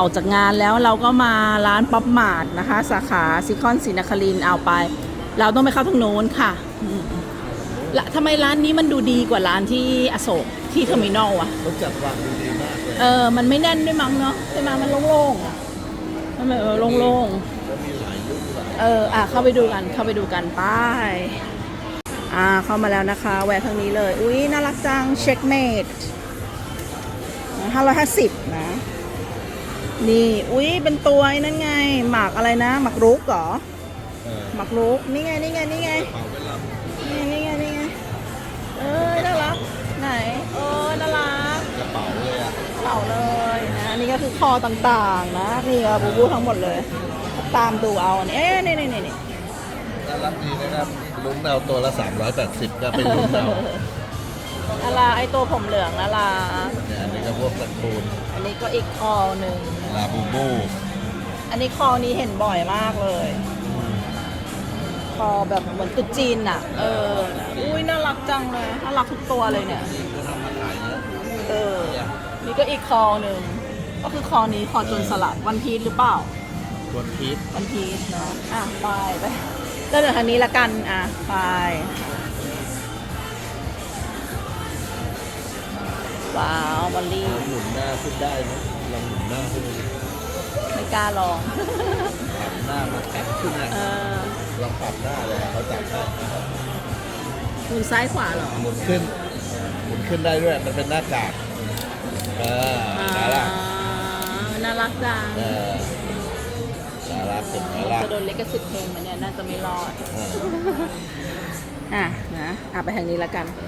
ออกจากงานแล้วเราก็มาร้านป๊อปมาร์ทนะคะ สาขาซิคอนศรีนครินทร์เอาไป เราต้องไปเข้าทางโน้นค่ะอืมละทำไมร้านนี้มันดูดีกว่าร้านที่อโศกที่เทอร์มินอลอะเขาจัดวางดูดีมากเลยเออ มันไม่แน่นด้วยมั้งเนาะใช่ไหมมันโล่งๆอะมันแบบเออโล่งแล้วมีหลายยุคหลายๆ เออ อะ เข้าไปดูกัน เข้าไปดูกันไปอ่า เข้ามาแล้วนะคะแวะทางนี้เลย อุ้ยน่ารักจัง เช็คเมดห้าร้อยห้าสิบนะ นี่ อุ้ยเป็นตัวไอ้นั่นไง หมักอะไรนะ หมักรุกเหรอเออหมักรุก นี่ไง นี่ไง นี่ไงเป่าเวลานี่ไงนี่ไง นี่ไง เอ้ยน่ารัก ไหน เออน่ารักกระเป๋าเลยอะเป่าเลยนะอันนี่ก็คือคอต่างๆนะ นี่ก็บูบูทั้งหมดเลย ตามดูเอาอันนี้เอ๊ะนี่นี่นี่นี่น่ารักดีนะครับ ลุ้นเอาตัวละ 380ก็เป็นลุ้นเอาอะไรไอตัวผมเหลืองอะไรเนี่ยอันนี้ก็พวกตระกูลอั นนี้ก็อีกคอหนึ่ง ลาบูบู อันนี้คอนี้เห็นบ่อยมากเลย คอแบบเหมือนตุ๊ดจีนอะ เออ อุ้ยน่ารักจังเลย น่ารักทุกตัวเลยเนี่ยนี่ก็ทำมาขายเยอะเออเนี่ยนี่ก็อีกคอหนึ่ง ก็คือคอนี้คอจนสลัดวันพีชหรือเปล่าตัวพีชวันพีชเนาะ อะไปไปเริ่มจากทางนี้ละกัน อะไป ว้าวบอลลี่ หมุนหน้าขึ้นได้นะลองหมุนหน้าขึ้นดูดิไม่กล้าลอง ปรับหน้ามาแข็งขึ้นนะเออลองปรับหน้าเลยเขาจับได้มือซ้ายขวาเหรอ หมุนขึ้น หมุนขึ้นได้ด้วย มันเป็นหน้ากากเอออ่าน่ารักน่ารักจังเออน่ารักเป็นน่ารักจะโดนลิขสิทธิ์เพลงมันเนี่ยน่าจะไม่รอด เออ อะนะอะไปทางนี้ละกันอื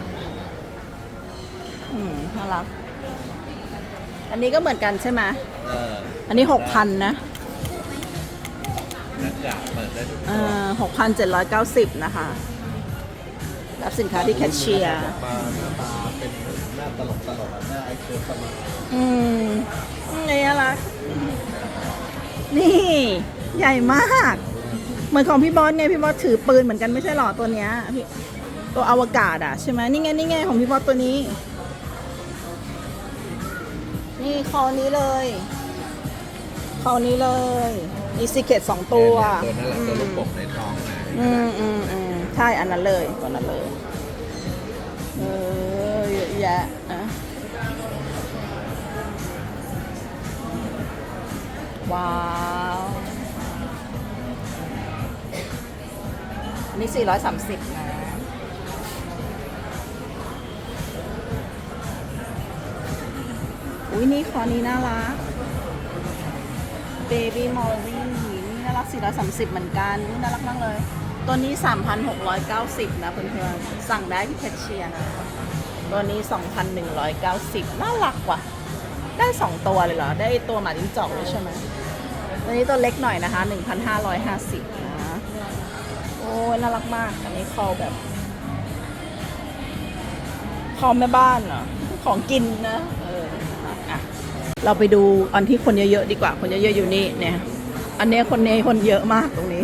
มน่ารัก อันนี้ก็เหมือนกันใช่ไหมเอออันนี้หกพันนะหน้ากากเปิดได้ทุกเอ่ตัวอหกพันเจ็ดร้อยเก้าสิบนะคะ รับสินค้าที่แคชเชียร์ มาหน้าตาเป็นหน้าตลกตลกหน้าไอโคสมาอืมนี่น่ารัก นี่ ใหญ่มาก เหมือนของพี่บอสไงพี่บอสถือปืนเหมือนกันไม่ใช่หรอตัวเนี้ยพี่ตัวอวกาศอะใช่ไหมนี่ไงนี่ไงของพี่บอสตัวนี้ นี่คอนี้เลยคอนี้เลยมีซีเกตสองตัวตัวนั่นแหละตัวลูกโป่งในท้องนะอืมอืมอืมใช่อันนั้นเลยตัวนั้นเลยเออเยอะแยะอะว้าวอันนี้430นะ อุ้ยนี่คอนี้น่ารัก Baby m o l l y นี่น่ารัก430เหมือนกันน่ารักมากเลย ตัวนี้ 3,690 นะเพื่อนๆสั่งได้ที่แคชเชียร์นะ ตัวนี้ 2,190 น่ารักว่ะ ได้ 2 ตัวเลยเหรอ ได้ตัวหมาจิ้งจอกด้วยใช่ไหมตัวนี้ตัวเล็กหน่อยนะคะ 1,550 นะ โอ้ยน่ารักมาก อันนี้คอแบบคอแม่บ้านเหรอของกินนะ เราไปดูอันที่คนเยอะๆดีกว่า คนเยอะๆอยู่นี่เนี่ย อันเนี้ยคนนี้คนเยอะมากตรงนี้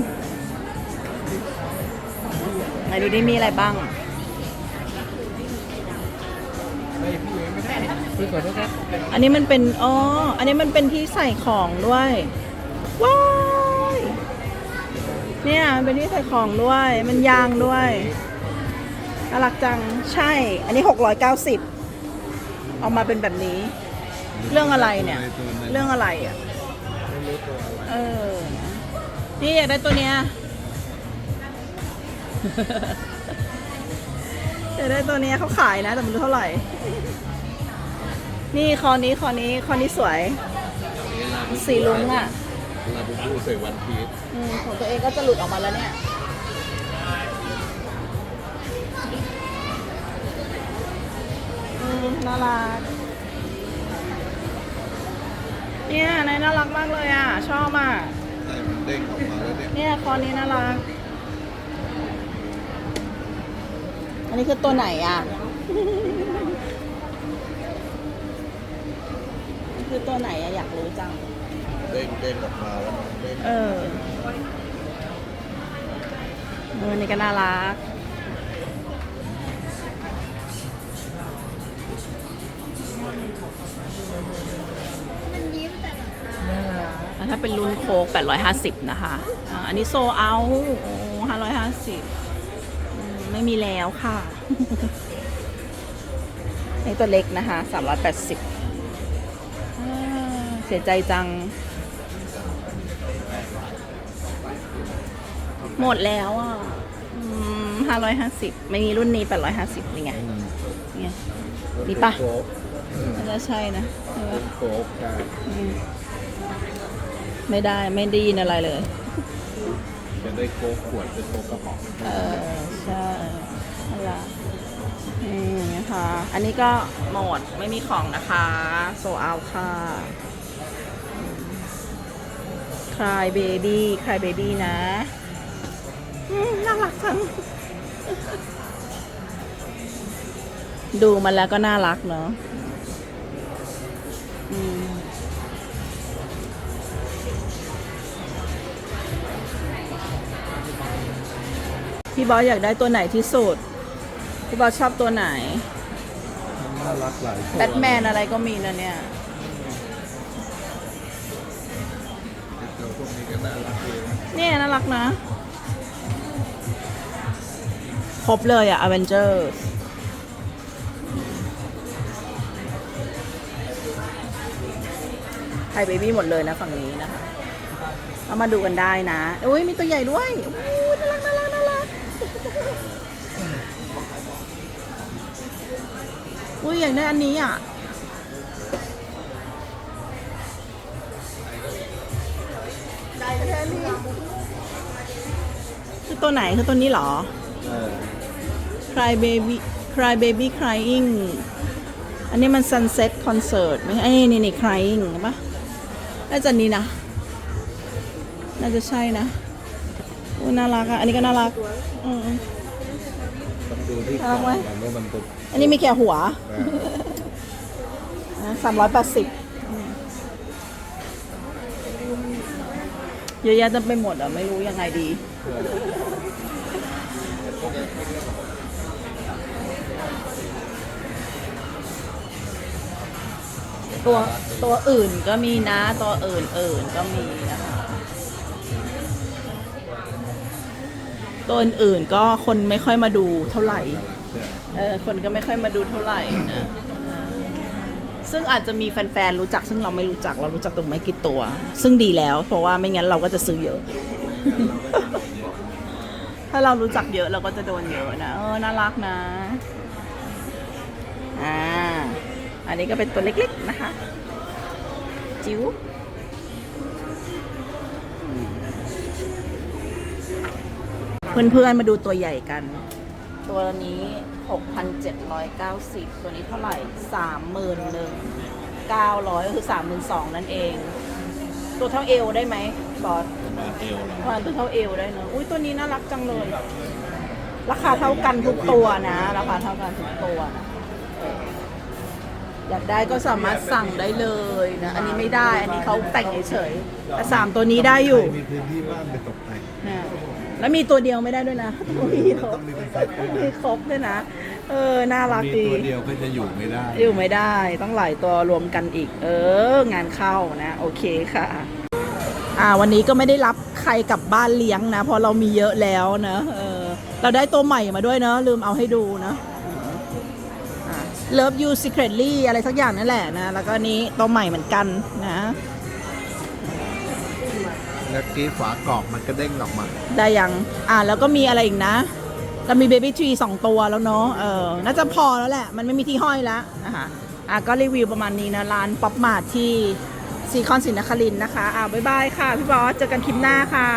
ไหนดูดิมีอะไรบ้างอันนี้มันเป็นอ๋ออันนี้มันเป็นที่ใส่ของด้วยว้ายเนี่ยมันเป็นที่ใส่ของด้วย มันยางด้วยน่ารักจังใช่ อันนี้ 690 ออกมาเป็นแบบนี้ เรื่องอะไรเนี่ย เรื่องอะไรอะไม่รู้ตัวอะไรเออ นี่อยากได้ตัวเนี้ยอยากได้ตัวเนี้ยเขาขายนะ แต่ไม่รู้เท่าไหร่ นี่คอนี้คอนี้คอนี้สวย สีลุงอะลาบูบูใส่วันพีชอืมของตัวเองก็จะหลุดออกมาแล้วเนี่ยอืมน่ารัก เนี่ยนายน่ารักมากเลยอะ ชอบอะใส่มันเด้งออกมาแล้วเนี่ยเนี่ยคอนี้น่ารัก อันนี้คือตัวไหนอะ คือตัวไหนอะอยากรู้จัง เด้งเด้งออกมาแล้วมันเด้งเออเออนี่ก็น่ารักมัน ถ้าเป็นรุ่นโค้ก850 นะคะอะอันนี้โซเอาโอ้550อืมไม่มีแล้วค่ะนี่ตัวเล็กนะคะ380อ่าเสียใจจัง หมดแล้วอะห้าร้อยห้าสิบไม่มีรุ่นนี้แปดร้อยห้าสิบนี่ไงนี่ไงนี่ปะโค้กน่าจะใช่นะใช่ปะโค้กใช่อืม ไม่ได้ไม่ได้ยินอะไรเลย จะได้โค้กขวดเป็นโค้กกระป๋องเออใช่อะไรนี่นะคะอันนี้ก็หมดไม่มีของนะคะโซเอาค่ะคลายเบบี้คลายเบบี้นะอืมน่ารักจังดูมันแล้วก็น่ารักเนาะอืม พี่บอสอยากได้ตัวไหนที่สุด พี่บอสชอบตัวไหน น่ารักหลายตัวแบทแมนอะไรก็มีนะเนี่ย ตัวพวกนี้ก็น่ารักดีนะเนี่ยน่ารักนะ ครบเลยอะอเวนเจอร์ไทยเบบี้หมดเลยนะฝั่งนี้นะคะ เอามาดูกันได้นะ อุ้ยมีตัวใหญ่ด้วยอู้น่ อุ้ยอยากได้อันนี้อะได้แค่นี้คือตัวไหนคือตัวนี้เหรอ เออ Cry Baby Cry Baby Crying อันนี้มัน Sunset Concert ไหมไอ้นี่นี่ Crying ใช่ปะน่าจะนี้นะ น่าจะใช่นะโอ้น่ารักอะ อันนี้ก็น่ารัก อืม ต้องดูที่น่ารักไหมมันว่ามันเป็น อันนี้มีแค่หัวเออสามร้อยแปดสิบเยอะแยะจะไปหมดอะ ไม่รู้ยังไงดี ตัวตัวอื่นก็มีนะ ตัวอื่นอื่นก็มีนะคะตัวอื่นๆก็คนไม่ค่อยมาดูเท่าไหร่ เออคนก็ไม่ค่อยมาดูเท่าไหร่นะซึ่งอาจจะมีแฟนๆรู้จัก ซึ่งเราไม่รู้จักเรารู้จักตรงไม่กี่ตัว ซึ่งดีแล้ว เพราะว่าไม่งั้นเราก็จะซื้อเยอะ ถ้าเรารู้จักเยอะเราก็จะโดนเยอะนะเออน่ารักนะอ่าอันนี้ก็เป็นตัวเล็กๆนะคะ จิ๋วเพื่อนๆมาดูตัวใหญ่กัน ตัวนี้ 6,790 ตัวนี้เท่าไหร่ 31,900ก็คือ 32,000 นั่นเอง ตัวเท่าเอวได้ไหมบอสประมาณเอวเราประมาณตัวเท่าเอวได้เนอะอุ้ยตัวนี้น่ารักจังเลย ราคาเท่ากันทุกตัวนะ ราคาเท่ากันทุกตัวนะเอออยากได้ก็สามารถสั่งได้เลยนะ อันนี้ไม่ได้ อันนี้เขาแต่งเฉยๆแต่สามตัวนี้ได้อยู่ มีพื้นที่บ้านไปตกแต่งนะ แล้วมีตัวเดียวไม่ได้ด้วยนะต้องมีครบต้องมีเป็นเซตด้วยนะ มีครบด้วยนะ เออ น่ารักมีดี ตัวเดียวก็จะอยู่ไม่ได้ อยู่ไม่ได้ต้องหลายตัวรวมกันอีก เอองานเข้านะ โอเคค่ะ อ่า วันนี้ก็ไม่ได้รับใครกลับบ้านเลี้ยงนะ เพราะเรามีเยอะแล้วนะเออเราได้ตัวใหม่มาด้วยเนาะลืมเอาให้ดูนะ Love You Secretly อะไรสักอย่างนั่นแหละนะ แล้วก็นี้ตัวใหม่เหมือนกันนะ แล้วกี้ฝากรอบมันก็เด้งออกมา ได้ยังอ่าแล้วก็มีอะไรอีกนะ เรามีเบบี้ทรีสองตัวแล้วเนาะเออน่าจะพอแล้วแหละ มันไม่มีที่ห้อยแล้วนะคะอะก็รีวิวประมาณนี้นะ ร้านป๊อปมาร์ทที่ซีคอนสินนครินทร์นะคะอ่าบ๊ายบายค่ะ พี่บอสเจอกันคลิปหน้าค่ะ